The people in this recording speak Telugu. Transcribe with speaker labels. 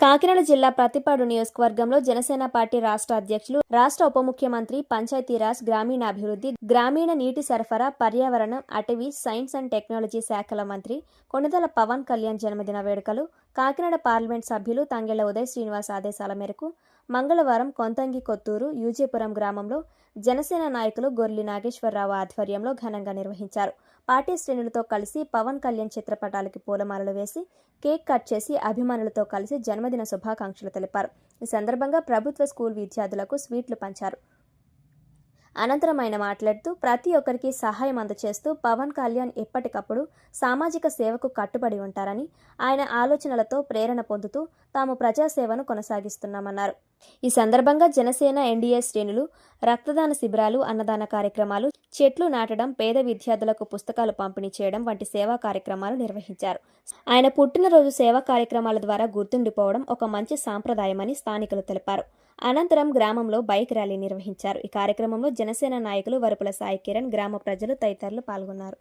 Speaker 1: కాకినాడ జిల్లా ప్రతిపాడు నియోజకవర్గంలో జనసేన పార్టీ రాష్ట్ర అధ్యక్షులు రాష్ట్ర ఉప ముఖ్యమంత్రి పంచాయతీరాజ్ గ్రామీణాభివృద్ధి గ్రామీణ నీటి సరఫరా పర్యావరణం అటవీ సైన్స్ అండ్ టెక్నాలజీ శాఖల మంత్రి కొణిదల పవన్ కళ్యాణ్ జన్మదిన వేడుకలు కాకినాడ పార్లమెంట్ సభ్యులు తంగెళ్ళ ఉదయ్ శ్రీనివాస్ ఆదేశాల మేరకు మంగళవారం కొంతంగి కొత్తూరు యూజేపురం గ్రామంలో జనసేన నాయకులు గొర్లి నాగేశ్వరరావు ఆధ్వర్యంలో ఘనంగా నిర్వహించారు. పార్టీ శ్రేణులతో కలిసి పవన్ కళ్యాణ్ చిత్రపటాలకి పూలమాలలు వేసి కేక్ కట్ చేసి అభిమానులతో కలిసి జన్మదిన శుభాకాంక్షలు తెలిపారు. ఈ సందర్భంగా ప్రభుత్వ స్కూల్ విద్యార్థులకు స్వీట్లు పంచారు. అనంతరం ఆయన మాట్లాడుతూ ప్రతి ఒక్కరికి సహాయం అందచేస్తూ పవన్ కళ్యాణ్ ఎప్పటికప్పుడు సామాజిక సేవకు కట్టుబడి ఉంటారని ఆయన ఆలోచనలతో ప్రేరణ పొందుతూ తాము ప్రజాసేవను కొనసాగిస్తున్నామన్నారు. ఈ సందర్భంగా జనసేన ఎన్డీఏ శ్రేణులు రక్తదాన శిబిరాలు అన్నదాన కార్యక్రమాలు చెట్లు నాటడం పేద విద్యార్థులకు పుస్తకాలు పంపిణీ చేయడం వంటి సేవా కార్యక్రమాలు నిర్వహించారు. ఆయన పుట్టినరోజు సేవా కార్యక్రమాల ద్వారా గుర్తుండిపోవడం ఒక మంచి సాంప్రదాయమని స్థానికులు తెలిపారు. అనంతరం గ్రామంలో బైక్ ర్యాలీ నిర్వహించారు. ఈ కార్యక్రమంలో జనసేన నాయకులు వరుపుల సాయి కిరణ్ గ్రామ ప్రజలు తదితరులు పాల్గొన్నారు.